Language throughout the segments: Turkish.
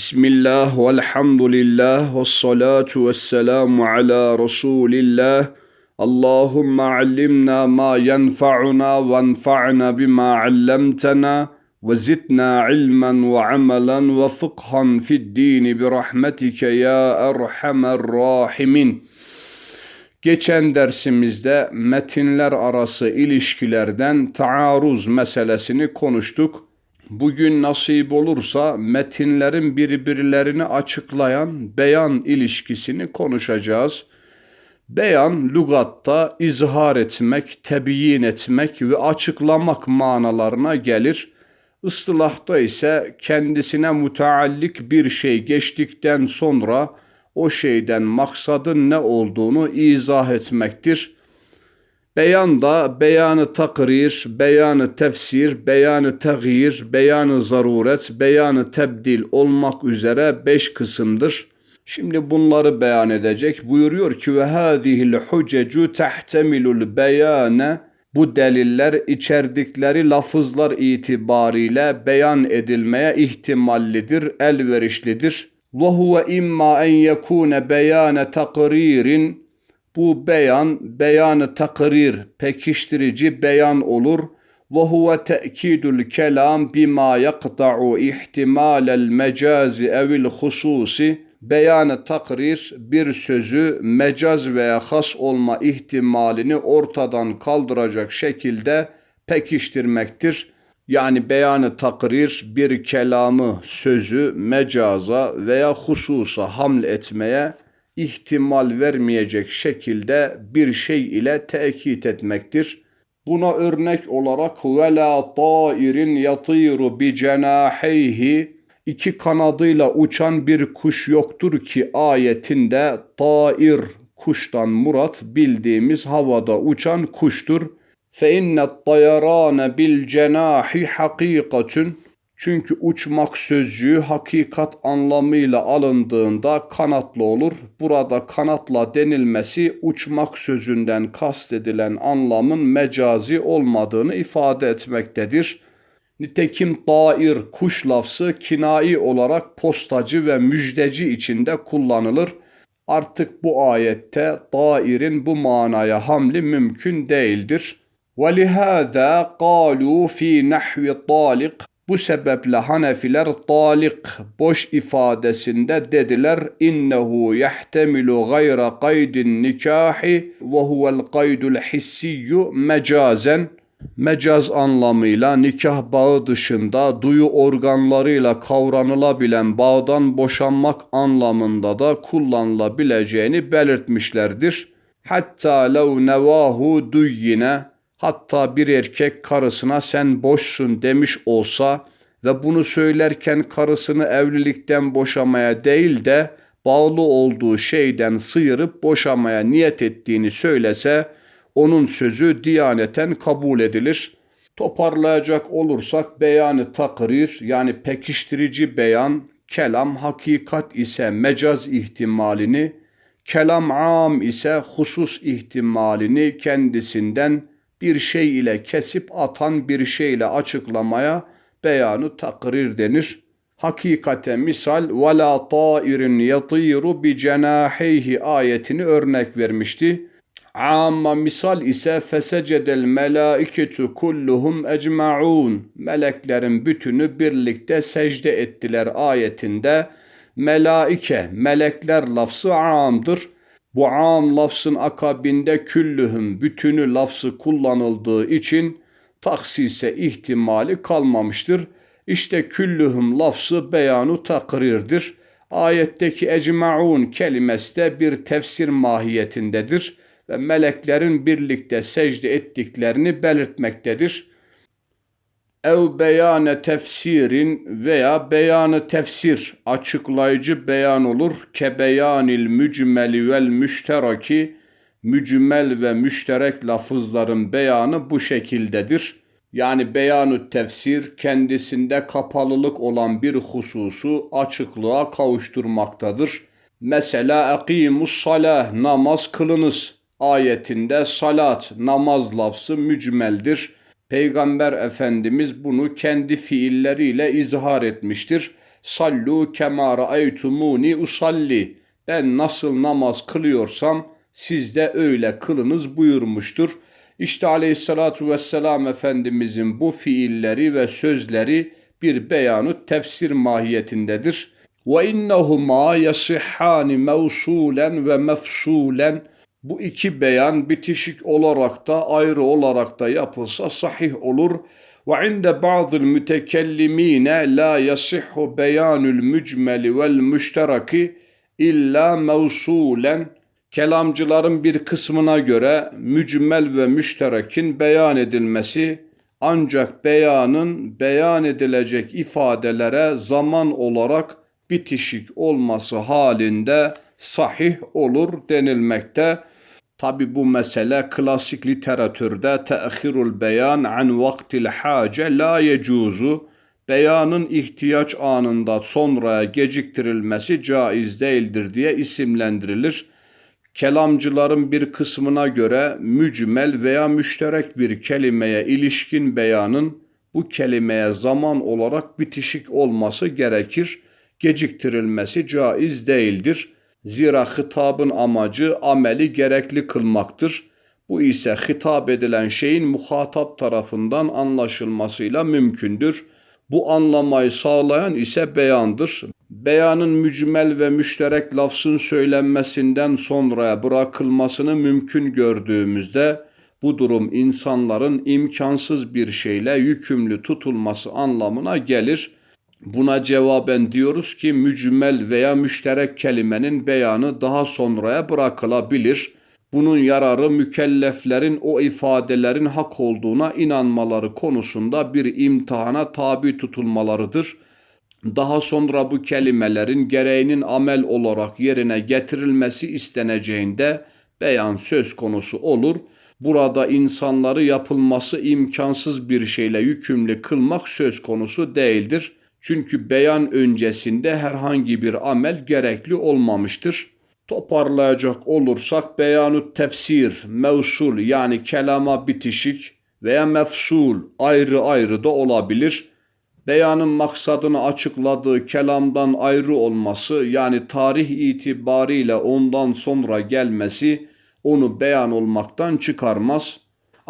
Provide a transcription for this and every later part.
Bismillah velhamdülillah ve salatu ve selamu ala Resulillah. Allahümme allimna ma yenfa'una ve enfa'na bima allamtana ve zidna ilmen ve amelen ve fıkhan fid dini bi rahmetike ya erhamer rahimin. Geçen dersimizde metinler arası ilişkilerden taarruz meselesini konuştuk. Bugün nasip olursa metinlerin birbirlerini açıklayan beyan ilişkisini konuşacağız. Beyan lügatta izhar etmek, tebiyin etmek ve açıklamak manalarına gelir. Istılahta ise kendisine müteallik bir şey geçtikten sonra o şeyden maksadın ne olduğunu izah etmektir. Beyan da beyanı takrir, beyanı tefsir, beyanı teğyir, beyanı zaruret, beyanı tebdil olmak üzere beş kısımdır. Şimdi bunları beyan edecek. Buyuruyor ki ve hadihil hucecu tehtemilul beyane bu deliller içerdikleri lafızlar itibariyle beyan edilmeye ihtimallidir, elverişlidir. Ve huve imma en yekune beyane takririn bu beyan, beyanı takrir, pekiştirici beyan olur. Ve huve te'kidul kelam bima yakta'u ihtimalel mecazi evil hususi. Beyanı takrir bir sözü mecaz veya has olma ihtimalini ortadan kaldıracak şekilde pekiştirmektir. Yani beyanı takrir bir kelamı, sözü mecaza veya hususa haml etmeye ihtimal vermeyecek şekilde bir şey ile tekit etmektir. Buna örnek olarak ve la tairin yatiru bi cenaheyhi iki kanadıyla uçan bir kuş yoktur ki ayetinde tair kuştan murat bildiğimiz havada uçan kuştur. Fe inne tayarane bil cenahi hakikatun çünkü uçmak sözcüğü hakikat anlamıyla alındığında kanatlı olur. Burada kanatla denilmesi uçmak sözünden kastedilen anlamın mecazi olmadığını ifade etmektedir. Nitekim dair kuş lafzı kinai olarak postacı ve müjdeci içinde kullanılır. Artık bu ayette dairin bu manaya hamli mümkün değildir. وَلِهَذَا قَالُوا ف۪ي نَحْوِ طَالِقٍ bu sebeple Hanefiler talik boş ifadesinde dediler innehu yahtemilu gayra kaydin nikahi ve huvel kaydul hissiyyu mecazen mecaz anlamıyla nikah bağı dışında duyu organlarıyla kavranılabilen bağdan boşanmak anlamında da kullanılabileceğini belirtmişlerdir. Hatta lev nevahu duyyine Hatta bir erkek karısına sen boşsun demiş olsa ve bunu söylerken karısını evlilikten boşamaya değil de bağlı olduğu şeyden sıyırıp boşamaya niyet ettiğini söylese onun sözü diyaneten kabul edilir. Toparlayacak olursak beyanı takrir yani pekiştirici beyan, kelam hakikat ise mecaz ihtimalini, kelam am ise husus ihtimalini kendisinden bir şey ile kesip atan bir şey ile açıklamaya beyanı takrir denir. Hakikate misal ve la ta'irin yatiru bi cenahihi ayetini örnek vermişti. Amma misal ise fesecedel melaiketu kulluhum ecmaun. Meleklerin bütünü birlikte secde ettiler ayetinde. Melaike, melekler lafzı amdır.'' Bu am lafzın akabinde küllühüm bütünü lafzı kullanıldığı için taksise ihtimali kalmamıştır. İşte küllühüm lafzı beyanu takrirdir. Ayetteki ecmaun kelimesi de bir tefsir mahiyetindedir ve meleklerin birlikte secde ettiklerini belirtmektedir ev beyane tefsirin veya beyanı tefsir açıklayıcı beyan olur. Ke beyanil mücmeli vel müşteraki mücmel ve müşterek lafızların beyanı bu şekildedir. Yani beyanı tefsir kendisinde kapalılık olan bir hususu açıklığa kavuşturmaktadır. Mesela akimus salah namaz kılınız ayetinde salat namaz lafzı mücmeldir. Peygamber Efendimiz bunu kendi fiilleriyle izhar etmiştir. Sallu kema ra'aytumuni usalli. Ben nasıl namaz kılıyorsam siz de öyle kılınız buyurmuştur. İşte aleyhissalatu vesselam Efendimizin bu fiilleri ve sözleri bir beyanı tefsir mahiyetindedir. Ve innehuma yasihhani mevsulen ve mefsulen bu iki beyan bitişik olarak da ayrı olarak da yapılsa sahih olur. Ve inde bazı mütekellimine la yasihhu beyanul mücmeli vel müşteraki illa mevsulen kelamcıların bir kısmına göre mücmel ve müşterekin beyan edilmesi ancak beyanın beyan edilecek ifadelere zaman olarak bitişik olması halinde sahih olur denilmekte. Tabi bu mesele klasik literatürde te'khirul beyan an vaktil hace la yecuzu beyanın ihtiyaç anında sonraya geciktirilmesi caiz değildir diye isimlendirilir. Kelamcıların bir kısmına göre mücmel veya müşterek bir kelimeye ilişkin beyanın bu kelimeye zaman olarak bitişik olması gerekir. Geciktirilmesi caiz değildir. Zira hitabın amacı ameli gerekli kılmaktır. Bu ise hitap edilen şeyin muhatap tarafından anlaşılmasıyla mümkündür. Bu anlamayı sağlayan ise beyandır. Beyanın mücmel ve müşterek lafzın söylenmesinden sonraya bırakılmasını mümkün gördüğümüzde bu durum insanların imkansız bir şeyle yükümlü tutulması anlamına gelir. Buna cevaben diyoruz ki mücmel veya müşterek kelimenin beyanı daha sonraya bırakılabilir. Bunun yararı mükelleflerin o ifadelerin hak olduğuna inanmaları konusunda bir imtihana tabi tutulmalarıdır. Daha sonra bu kelimelerin gereğinin amel olarak yerine getirilmesi isteneceğinde beyan söz konusu olur. Burada insanları yapılması imkansız bir şeyle yükümlü kılmak söz konusu değildir. Çünkü beyan öncesinde herhangi bir amel gerekli olmamıştır. Toparlayacak olursak beyanı tefsir, mevsul yani kelama bitişik veya mefsul ayrı ayrı da olabilir. Beyanın maksadını açıkladığı kelamdan ayrı olması yani tarih itibariyle ondan sonra gelmesi onu beyan olmaktan çıkarmaz.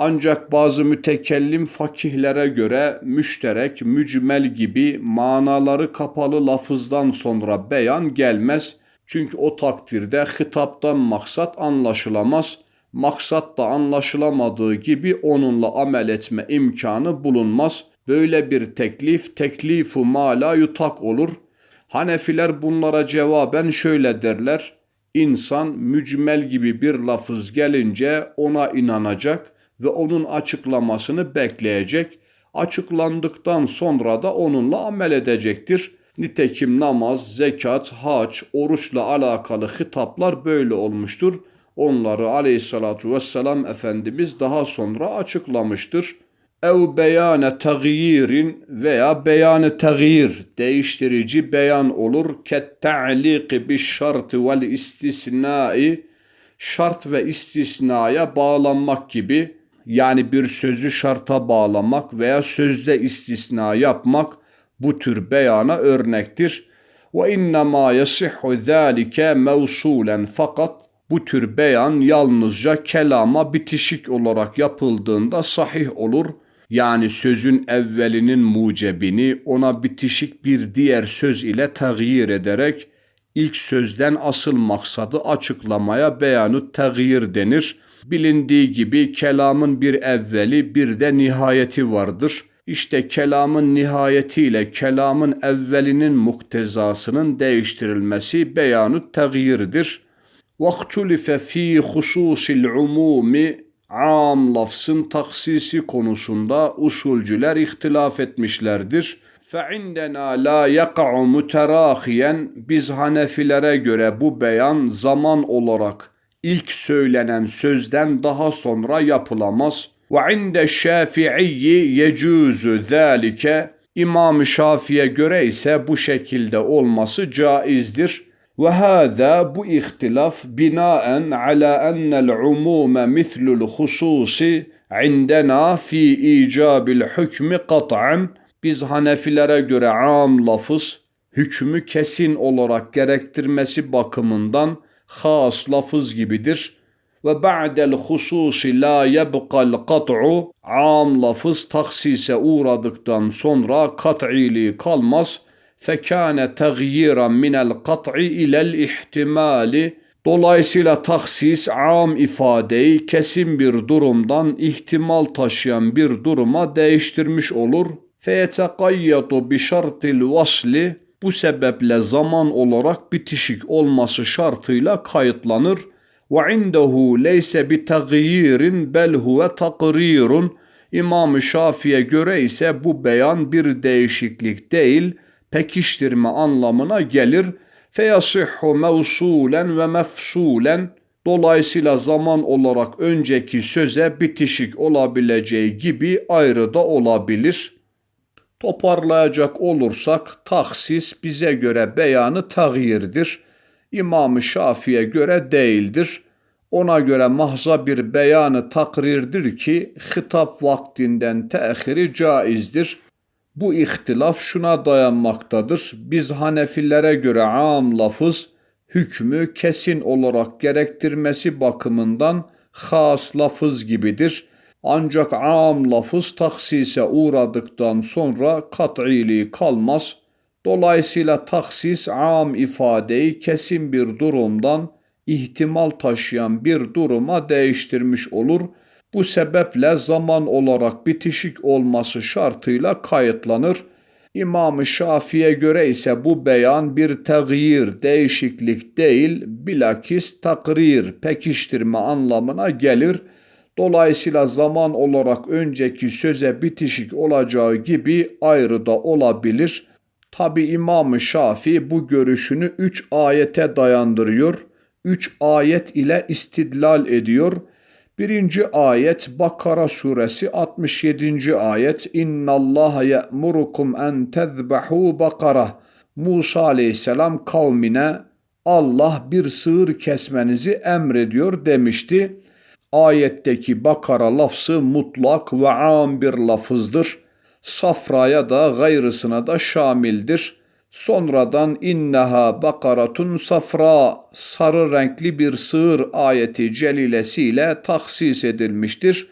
Ancak bazı mütekellim fakihlere göre müşterek, mücmel gibi manaları kapalı lafızdan sonra beyan gelmez. Çünkü o takdirde hitaptan maksat anlaşılamaz. Maksat da anlaşılamadığı gibi onunla amel etme imkanı bulunmaz. Böyle bir teklif teklifu mala yutak olur. Hanefiler bunlara cevaben şöyle derler. İnsan mücmel gibi bir lafız gelince ona inanacak ve onun açıklamasını bekleyecek. Açıklandıktan sonra da onunla amel edecektir. Nitekim namaz, zekat, hac, oruçla alakalı hitaplar böyle olmuştur. Onları aleyhissalatu vesselam Efendimiz daha sonra açıklamıştır. Ev beyane tagyirin veya beyane tagyir değiştirici beyan olur. Ket ta'liqi bi şartı vel istisnai şart ve istisnaya bağlanmak gibi yani bir sözü şarta bağlamak veya sözde istisna yapmak bu tür beyana örnektir. Ve innema yasihhu zalike mevsulen fakat bu tür beyan yalnızca kelama bitişik olarak yapıldığında sahih olur. Yani sözün evvelinin mucebini ona bitişik bir diğer söz ile tağyir ederek ilk sözden asıl maksadı açıklamaya beyanı tağyir denir. Bilindiği gibi kelamın bir evveli bir de nihayeti vardır. İşte kelamın nihayetiyle kelamın evvelinin muktezasının değiştirilmesi beyanı tağyirdir. وَاخْتُلِفَ ف۪ي خُصُوصِ الْعُمُومِ Am lafzın taksisi konusunda usulcüler ihtilaf etmişlerdir. فَعِنْدَنَا لَا يَقَعُ مُتَرَاخِيًا Biz Hanefilere göre bu beyan zaman olarak ilk söylenen sözden daha sonra yapılamaz. Ve inde Şafii yecuzu zalike İmam Şafii'ye göre ise bu şekilde olması caizdir. Ve hâzâ bu ihtilaf binaen ala ennel umume mislul hususi indena fi icabil hükmü kat'an biz Hanefilere göre am lafız hükmü kesin olarak gerektirmesi bakımından has lafız gibidir. Ve ba'del hususi la yebqal kat'u am lafız taksise uğradıktan sonra kat'ili kalmaz. Fekâne tegyiren minel kat'i ilel ihtimali Dolayısıyla taksis am ifadeyi kesin bir durumdan ihtimal taşıyan bir duruma değiştirmiş olur. Bi şartil vasli bu sebeple zaman olarak bitişik olması şartıyla kayıtlanır. Ve indehu leyse bi tagyirin bel. İmam-ı Şafi'ye göre ise bu beyan bir değişiklik değil, pekiştirme anlamına gelir. Feyasihhu mevsulen ve mefsulen Dolayısıyla zaman olarak önceki söze bitişik olabileceği gibi ayrı da olabilir. Toparlayacak olursak taksis bize göre beyanı tagyirdir. İmam-ı Şafi'ye göre değildir. Ona göre mahza bir beyanı takrirdir ki hitap vaktinden tehiri caizdir. Bu ihtilaf şuna dayanmaktadır. Biz Hanefilere göre am lafız hükmü kesin olarak gerektirmesi bakımından has lafız gibidir. Ancak am lafız taksise uğradıktan sonra kat'ili kalmaz. Dolayısıyla taksis am ifadeyi kesin bir durumdan ihtimal taşıyan bir duruma değiştirmiş olur. Bu sebeple zaman olarak bitişik olması şartıyla kayıtlanır. İmam-ı Şafi'ye göre ise bu beyan bir teğyir, değişiklik değil, bilakis takrir, pekiştirme anlamına gelir. Dolayısıyla zaman olarak önceki söze bitişik olacağı gibi ayrı da olabilir. Tabi İmam-ı Şafii bu görüşünü üç ayete dayandırıyor. Üç ayet ile istidlal ediyor. Birinci ayet Bakara suresi 67. ayet İnna Allah ye'murukum en tezbahu bakara Musa aleyhisselam kavmine Allah bir sığır kesmenizi emrediyor demişti. Ayetteki bakara lafzı mutlak ve am bir lafızdır. Safraya da gayrısına da şamildir. Sonradan inneha bakaratun safra sarı renkli bir sığır ayeti celilesiyle taksis edilmiştir.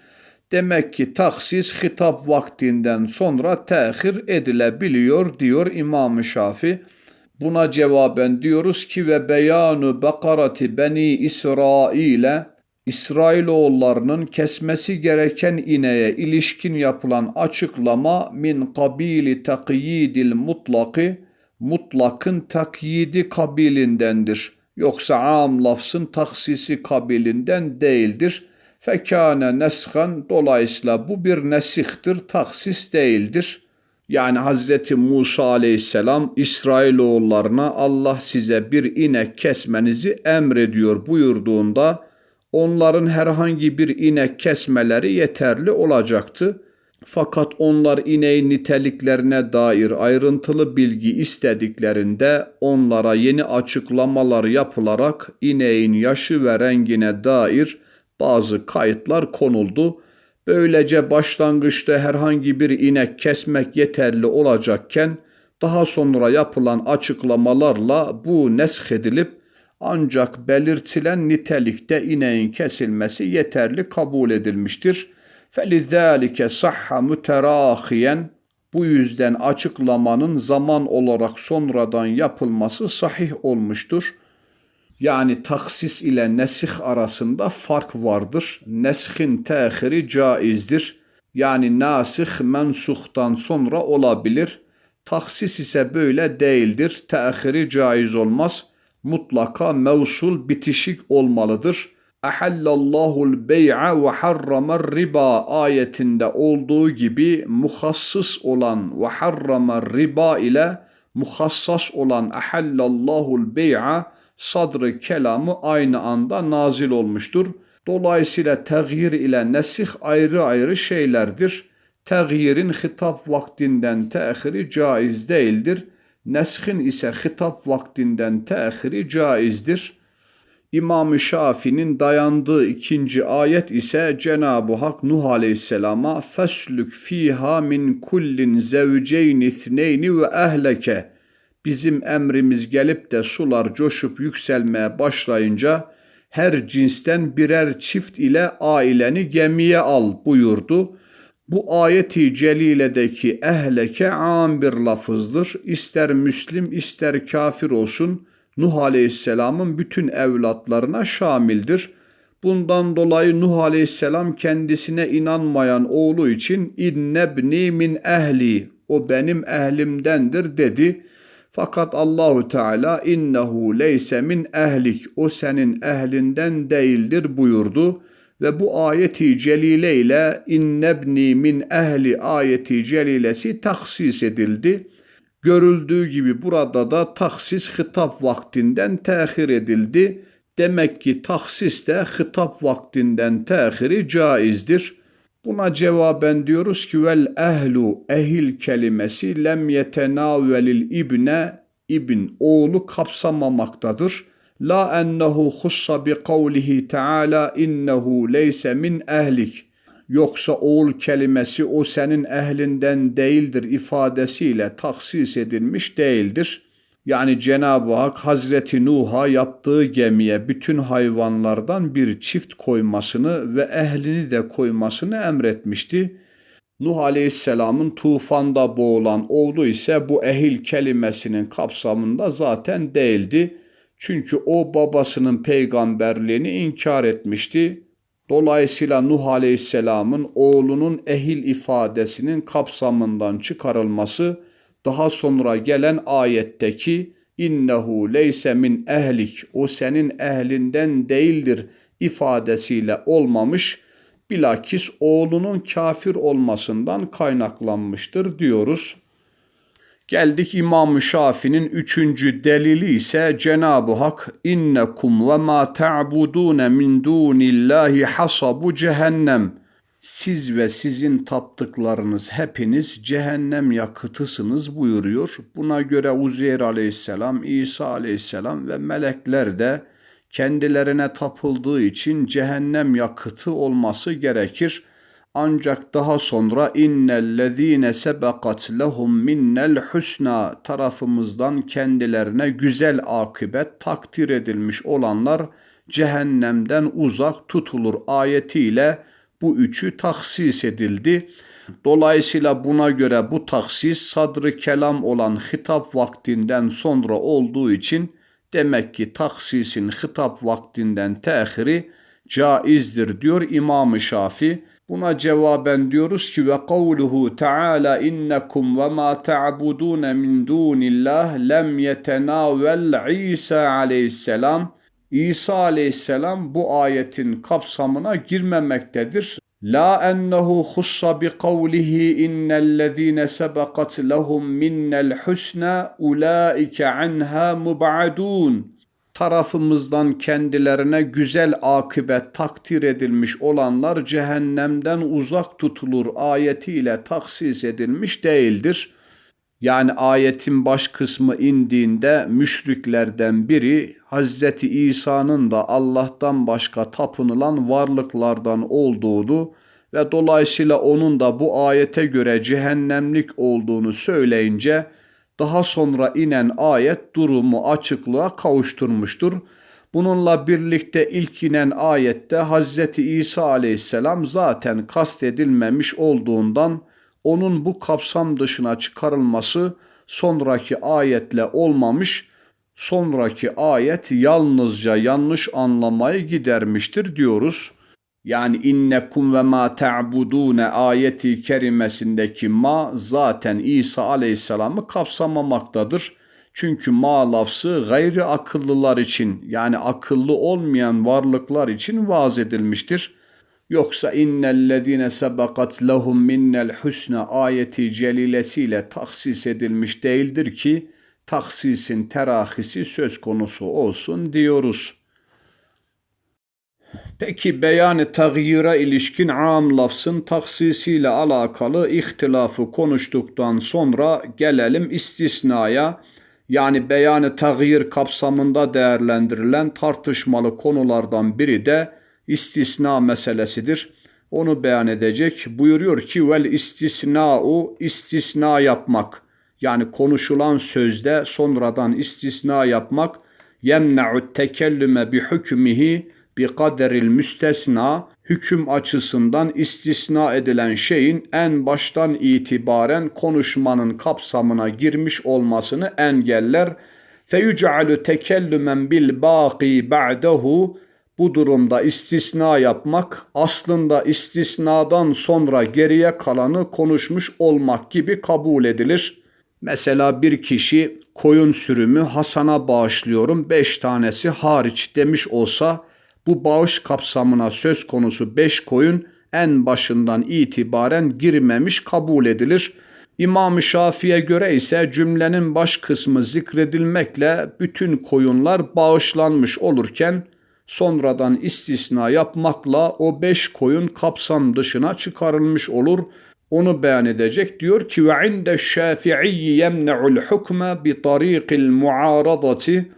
Demek ki taksis hitap vaktinden sonra tehir edilebiliyor diyor İmam-ı Şafi. Buna cevaben diyoruz ki ve beyanu bakarati beni İsrail'e İsrailoğullarının kesmesi gereken ineğe ilişkin yapılan açıklama min kabili takyidil mutlaki mutlakın takyidi kabilindendir. Yoksa am lafzın taksisi kabilinden değildir. Fekâne neshan dolayısıyla bu bir nesihtir, taksis değildir. Yani Hz. Musa aleyhisselam İsrailoğullarına Allah size bir inek kesmenizi emrediyor buyurduğunda onların herhangi bir inek kesmeleri yeterli olacaktı. Fakat onlar ineğin niteliklerine dair ayrıntılı bilgi istediklerinde onlara yeni açıklamalar yapılarak ineğin yaşı ve rengine dair bazı kayıtlar konuldu. Böylece başlangıçta herhangi bir inek kesmek yeterli olacakken daha sonra yapılan açıklamalarla bu nesk edilip ancak belirtilen nitelikte ineğin kesilmesi yeterli kabul edilmiştir.'' فَلِذَٰلِكَ sahha müterahiyen bu yüzden açıklamanın zaman olarak sonradan yapılması sahih olmuştur. Yani taksis ile nesih arasında fark vardır. Neshin tehiri caizdir. Yani nasih mensuhtan sonra olabilir. Taksis ise böyle değildir. Tehiri caiz olmaz. Mutlaka mevsul bitişik olmalıdır.'' Ahallallahu'l bey'a ve harramer riba ayetinde olduğu gibi muhassıs olan ve harramer riba ile muhassas olan ahallallahu'l bey'a sadrı kelamı aynı anda nazil olmuştur. Dolayısıyla tegyir ile nesih ayrı ayrı şeylerdir. Tegyirin hitap vaktinden tehiri caiz değildir. Neshin ise hitap vaktinden tehiri caizdir.'' İmam-ı Şafi'nin dayandığı ikinci ayet ise Cenab-ı Hak Nuh Aleyhisselam'a feslük fiha min kullin zevceyn ithneyni ve ehleke bizim emrimiz gelip de sular coşup yükselmeye başlayınca her cinsten birer çift ile aileni gemiye al buyurdu. Bu ayeti celiledeki ehleke am bir lafızdır. İster Müslim ister kafir olsun Nuh Aleyhisselam'ın bütün evlatlarına şamildir. Bundan dolayı Nuh Aleyhisselam kendisine inanmayan oğlu için innebni min ehli o benim ehlimdendir dedi. Fakat Allahu Teala innehu leyse min ehlik o senin ehlinden değildir buyurdu ve bu ayeti celile ile innebni min ehli ayeti celilesi taksis edildi. Görüldüğü gibi burada da taksis hitap vaktinden tehir edildi. Demek ki taksis de hitap vaktinden tehiri caizdir. Buna cevaben diyoruz ki vel ehlu ehil kelimesi lem yetenavelil ibne ibn oğlu kapsamamaktadır. La ennehu hussa bi kavlihi taala innehu leyse min ehlik. Yoksa oğul kelimesi o senin ehlinden değildir ifadesiyle taksis edilmiş değildir. Yani Cenab-ı Hak Hazreti Nuh'a yaptığı gemiye bütün hayvanlardan bir çift koymasını ve ehlini de koymasını emretmişti. Nuh Aleyhisselam'ın tufanda boğulan oğlu ise bu ehil kelimesinin kapsamında zaten değildi. Çünkü o babasının peygamberliğini inkar etmişti. Dolayısıyla Nuh Aleyhisselam'ın oğlunun ehil ifadesinin kapsamından çıkarılması daha sonra gelen ayetteki innehu leyse min ehlik o senin ehlinden değildir ifadesiyle olmamış bilakis oğlunun kafir olmasından kaynaklanmıştır diyoruz. Geldik İmam Şafii'nin üçüncü delili ise Cenab-ı Hak innekum ve ma ta'budun min dunillahi hasabu cehennem siz ve sizin taptıklarınız hepiniz cehennem yakıtısınız buyuruyor. Buna göre Uzeyr aleyhisselam, İsa aleyhisselam ve melekler de kendilerine tapıldığı için cehennem yakıtı olması gerekir. Ancak daha sonra innellezine sebekat lehum minnel husna tarafımızdan kendilerine güzel akıbet takdir edilmiş olanlar cehennemden uzak tutulur ayetiyle bu üçü taksis edildi. Dolayısıyla buna göre bu taksis sadrı kelam olan hitap vaktinden sonra olduğu için demek ki taksisin hitap vaktinden tehiri caizdir diyor İmam-ı Şafi. Buna cevaben diyoruz ki ve kavluhu Teala innekum ve ma ta'budun min dunillah lem yetenavel İsa aleyhisselam İsa aleyhisselam bu ayetin kapsamına girmemektedir. La ennehu hussa bi kavlihi innellezine sebekat lehum minnel husna ulaike anha mubadun. Tarafımızdan kendilerine güzel akıbet takdir edilmiş olanlar cehennemden uzak tutulur ayetiyle taksis edilmiş değildir.'' Yani ayetin baş kısmı indiğinde müşriklerden biri Hazreti İsa'nın da Allah'tan başka tapınılan varlıklardan olduğunu ve dolayısıyla onun da bu ayete göre cehennemlik olduğunu söyleyince daha sonra inen ayet durumu açıklığa kavuşturmuştur. Bununla birlikte ilk inen ayette Hazreti İsa aleyhisselam zaten kastedilmemiş olduğundan onun bu kapsam dışına çıkarılması sonraki ayetle olmamış, sonraki ayet yalnızca yanlış anlamayı gidermiştir diyoruz. Yani innekum ve ma ta'budune ayeti kerimesindeki ma zaten İsa aleyhisselamı kapsamamaktadır. Çünkü ma lafzı gayri akıllılar için yani akıllı olmayan varlıklar için vaz edilmiştir. Yoksa innellezine sebakat lehum minnel husna ayeti celilesiyle taksis edilmiş değildir ki taksisin terahisi söz konusu olsun diyoruz. Peki beyanı tağyire ilişkin am lafzın taksisiyle alakalı ihtilafı konuştuktan sonra gelelim istisnaya. Yani beyanı tağyir kapsamında değerlendirilen tartışmalı konulardan biri de istisna meselesidir. Onu beyan edecek. Buyuruyor ki vel istisna'u istisna yapmak. yani konuşulan sözde sonradan istisna yapmak yemna'u tekellüme bi hükmihi bi kaderil müstesna hüküm açısından istisna edilen şeyin en baştan itibaren konuşmanın kapsamına girmiş olmasını engeller. Feyuc'alu tekellümen bil baqi ba'dehu bu durumda istisna yapmak aslında istisnadan sonra geriye kalanı konuşmuş olmak gibi kabul edilir. Mesela bir kişi koyun sürümü Hasan'a bağışlıyorum beş tanesi hariç demiş olsa bu bağış kapsamına söz konusu beş koyun en başından itibaren girmemiş kabul edilir. İmam-ı Şafii'ye göre ise cümlenin baş kısmı zikredilmekle bütün koyunlar bağışlanmış olurken sonradan istisna yapmakla o beş koyun kapsam dışına çıkarılmış olur. Onu beyan edecek. Diyor ki ve inde şafii yemne'ul hukme bi tariqil muaradati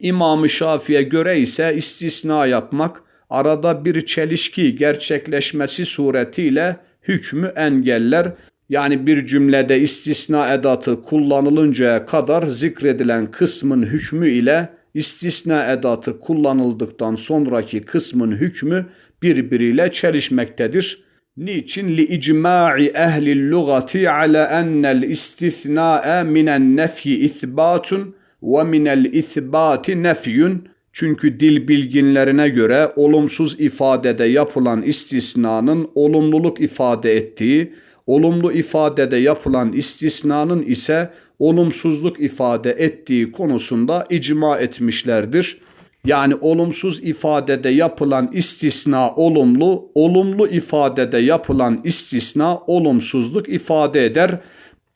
İmam-ı Şafii'ye göre ise istisna yapmak arada bir çelişki gerçekleşmesi suretiyle hükmü engeller. Yani bir cümlede istisna edatı kullanılıncaya kadar zikredilen kısmın hükmü ile istisna edatı kullanıldıktan sonraki kısmın hükmü birbiriyle çelişmektedir. Niçin li icma'i ehli lugati ala enel istisna'a minen nefyi isbatun ve minel isbati nefyun çünkü dil bilginlerine göre olumsuz ifadede yapılan istisnanın olumluluk ifade ettiği, olumlu ifadede yapılan istisnanın ise olumsuzluk ifade ettiği konusunda icma etmişlerdir. Yani olumsuz ifadede yapılan istisna olumlu, olumlu ifadede yapılan istisna olumsuzluk ifade eder.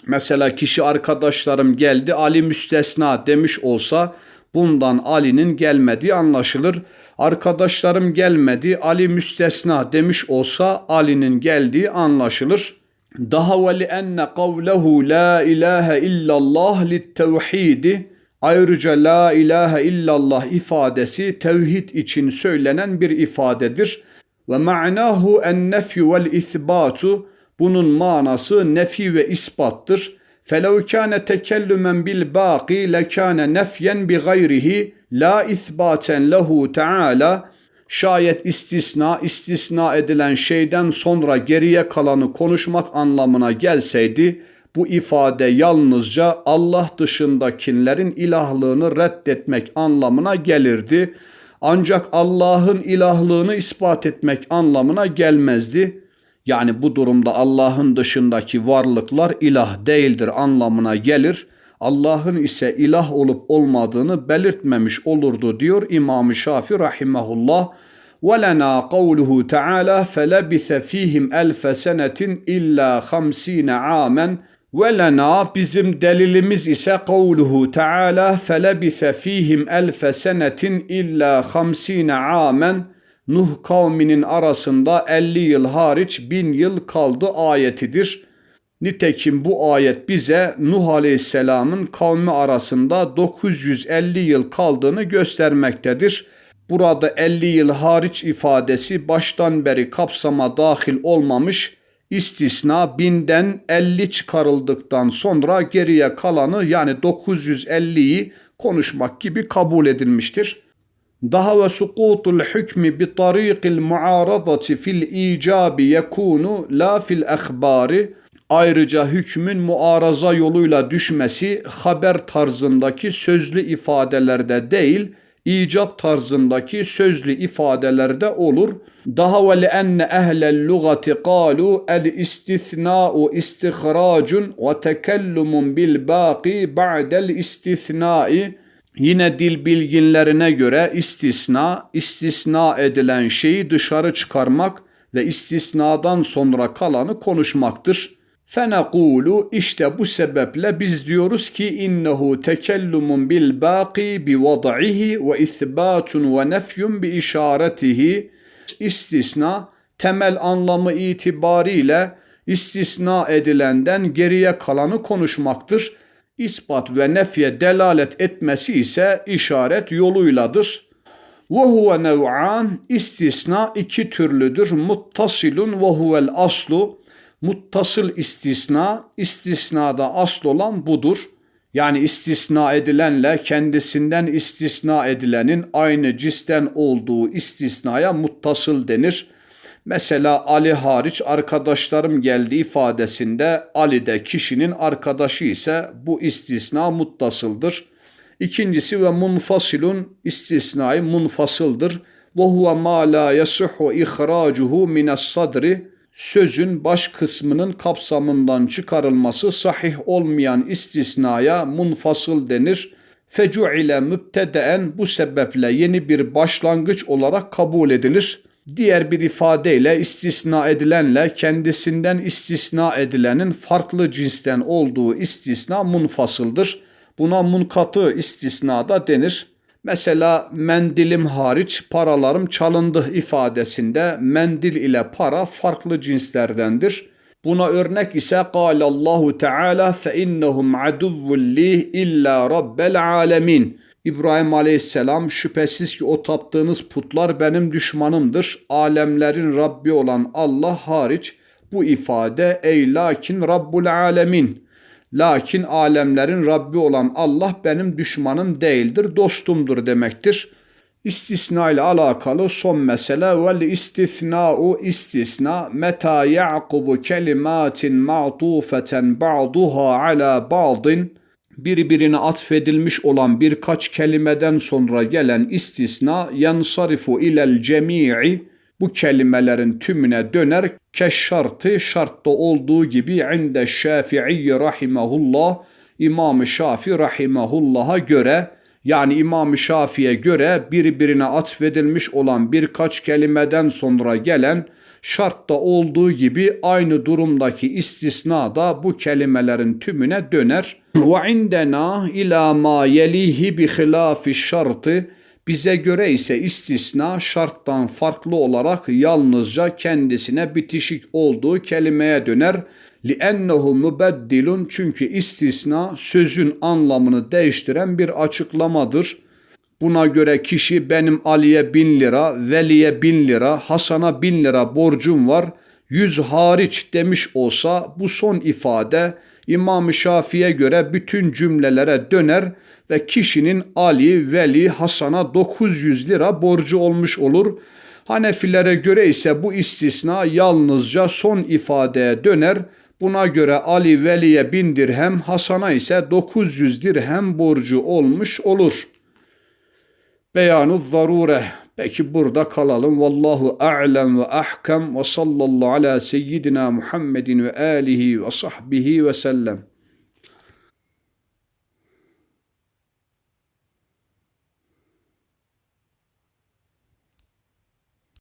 Mesela kişi arkadaşlarım geldi Ali müstesna demiş olsa bundan Ali'nin gelmediği anlaşılır. Arkadaşlarım gelmedi Ali müstesna demiş olsa Ali'nin geldiği anlaşılır. Daha ve enne kavlehu la ilahe illallah lit tevhidi Ayrıca la ilahe illallah ifadesi tevhid için söylenen bir ifadedir. Ve ma'nahu en nefyu vel isbatu bunun manası nefi ve ispattır. فَلَوْ كَانَ تَكَلُّمًا بِالْبَاقِ لَكَانَ نَفْيًا بِغَيْرِهِ la isbaten lehu Teala şayet istisna istisna edilen şeyden sonra geriye kalanı konuşmak anlamına gelseydi bu ifade yalnızca Allah dışındakilerin ilahlığını reddetmek anlamına gelirdi. Ancak Allah'ın ilahlığını ispat etmek anlamına gelmezdi. Yani bu durumda Allah'ın dışındaki varlıklar ilah değildir anlamına gelir. Allah'ın ise ilah olup olmadığını belirtmemiş olurdu diyor İmam-ı Şafii rahimahullah. وَلَنَا قَوْلُهُ تَعَالَى فَلَبِثَ ف۪يهِمْ أَلْفَ سَنَةٍ اِلَّا خَمْس۪ينَ عَامًا ve lena bizim delilimiz ise kavluhu Teala felebise fihim elfe senetin illa hamsine amen Nuh kavminin arasında 50 yıl hariç bin yıl kaldı ayetidir. Nitekim bu ayet bize Nuh Aleyhisselam'ın kavmi arasında 950 yıl kaldığını göstermektedir. Burada 50 yıl hariç ifadesi baştan beri kapsama dahil olmamış istisna binden 50 çıkarıldıktan sonra geriye kalanı yani 950'yi konuşmak gibi kabul edilmiştir. Daha ve sukutul hükmü bi tariqil muaradati fil icabi yekunu la fil akhbari Ayrıca hükmün muaraza yoluyla düşmesi haber tarzındaki sözlü ifadelerde değil, icap tarzındaki sözlü ifadelerde olur. Daha ve enne ehlel lugati qalu el istisna'u istihracun ve tekellumun bil baqi ba'del istisna'i Yine dil bilginlerine göre istisna, istisna edilen şeyi dışarı çıkarmak ve istisnadan sonra kalanı konuşmaktır. Fenekulu işte bu sebeple biz diyoruz ki innehu tekellumun bil baqi bi vad'ihi ve isbatun ve nefyun bi işaretihi istisna temel anlamı itibariyle istisna edilenden geriye kalanı konuşmaktır. İspat ve nefye delalet etmesi ise işaret yoluyladır. Ve huve nev'an istisna iki türlüdür. Muttasilun ve huvel aslu Muttasıl istisna, istisnada asıl olan budur. Yani istisna edilenle kendisinden istisna edilenin aynı cisten olduğu istisnaya muttasıl denir. Mesela Ali hariç arkadaşlarım geldi ifadesinde Ali de kişinin arkadaşı ise bu istisna muttasıldır. İkincisi ve munfasilun istisnai munfasıldır. Ve huve ma la yasihhu ihracuhu minas sadri sözün baş kısmının kapsamından çıkarılması sahih olmayan istisnaya munfasıl denir. Fecuile mübtedeen bu sebeple yeni bir başlangıç olarak kabul edilir. Diğer bir ifadeyle istisna edilenle kendisinden istisna edilenin farklı cinsten olduğu istisna munfasıldır. Buna munkatı istisna da denir. Mesela mendilim hariç paralarım çalındı ifadesinde mendil ile para farklı cinslerdendir. Buna örnek ise قال Allahu Teala fe innahum aduvvun li illa rabbel alamin. İbrahim Aleyhisselam şüphesiz ki o taptığınız putlar benim düşmanımdır. Alemlerin Rabbi olan Allah hariç bu ifade ey lakin Rabbul alemin. Lakin alemlerin Rabbi olan Allah benim düşmanım değildir, dostumdur demektir. İstisna ile alakalı son mesele vel istisna'u istisna meta ya'qubu kelimatin ma'tufeten ba'duha ala ba'din birbirine atfedilmiş olan birkaç kelimeden sonra gelen istisna yansarifu ilel cemi'i bu kelimelerin tümüne döner. Keşşartı şartta olduğu gibi inde Şafii rahimahullah İmam-ı Şafi rahimahullah'a göre yani İmam-ı Şafi'ye göre birbirine atfedilmiş olan birkaç kelimeden sonra gelen şartta olduğu gibi aynı durumdaki istisna da bu kelimelerin tümüne döner. Ve indena ila ma yelihi bi hilafi şartı bize göre ise istisna şarttan farklı olarak yalnızca kendisine bitişik olduğu kelimeye döner. لِأَنَّهُ mübeddilun çünkü istisna sözün anlamını değiştiren bir açıklamadır. Buna göre kişi benim Ali'ye bin lira, Veli'ye bin lira, Hasan'a bin lira borcum var, yüz hariç demiş olsa bu son ifade İmam-ı Şafii'ye göre bütün cümlelere döner ve kişinin Ali, Veli, Hasan'a 900 lira borcu olmuş olur. Hanefilere göre ise bu istisna yalnızca son ifadeye döner. Buna göre Ali Veli'ye 1000 dirhem, Hasan'a ise 900 dirhem borcu olmuş olur. Beyanu zarure. Peki burada kalalım. Vallahu a'lem ve ahkam ve sallallahu ala seyyidina Muhammedin ve alihi ve sahbihi ve sellem.